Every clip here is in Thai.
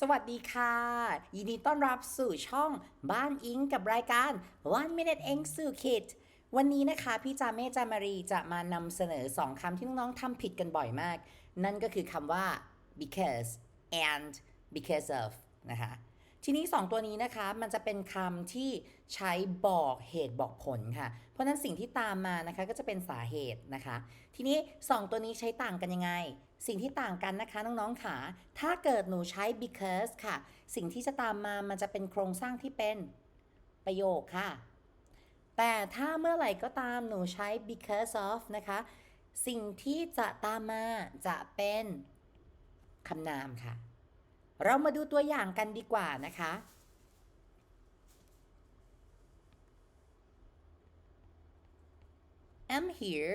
สวัสดีค่ะ ยินดีต้อนรับสู่ช่องบ้านอิงกับรายการ One Minute เองสู่คิดวันนี้นะคะพี่จาเมจามารีจะมานำเสนอสองคำที่น้องๆทำผิดกันบ่อยมาก นั่นก็คือคำว่า because and because of นะคะ ทีนี้ 2 ตัวนี้นะคะมันจะเป็นคำที่ใช้บอกเหตุบอกผลค่ะ เพราะฉะนั้นสิ่งที่ตามมานะคะก็จะเป็นสาเหตุนะคะ ทีนี้ 2 ตัวนี้ใช้ต่างกันยังไง สิ่งที่ต่างกันนะคะน้องๆค่ะถ้าเกิดหนูใช้ because ค่ะ สิ่งที่จะตามมามันจะเป็นโครงสร้างที่เป็นประโยคค่ะ แต่ถ้าเมื่อไหร่ก็ตามหนูใช้ because of นะคะ สิ่งที่จะตามมาจะเป็นคำนามค่ะ เรามาดูตัวอย่างกันดีกว่านะคะ I'm here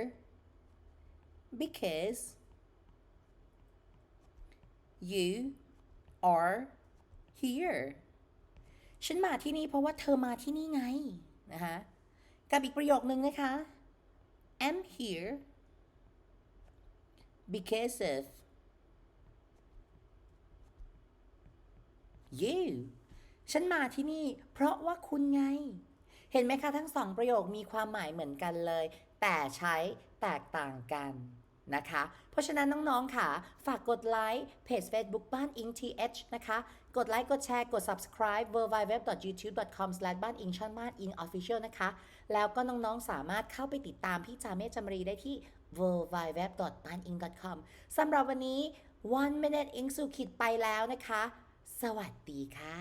because you are here ฉันมาที่นี่เพราะว่าเธอมาที่นี่ไงนะคะ กับอีกประโยคนึงนะคะ I'm here because of you ฉันมาที่นี่เพราะว่าคุณไง เห็นไหมคะทั้งสองประโยคมีความหมายเหมือนกันเลย แต่ใช้แตกต่างกันนะคะ เพราะฉะนั้นน้อง ๆ ค่ะ ฝากกดไลค์เพจ Facebook บ้านอิง th นะคะ กดไลค์กดแชร์กด subscribe w w w y o u t u b e c o m บ้านอิงช่องบ้านอิง official นะคะ แล้วก็น้องๆ สามารถเข้าไปติดตามพี่จาเมฆจำรีได้ที่ w w w b a n i n g c o m สำหรับวันนี้ one minute อิงสู่ขิดไปแล้วนะคะ สวัสดีค่ะ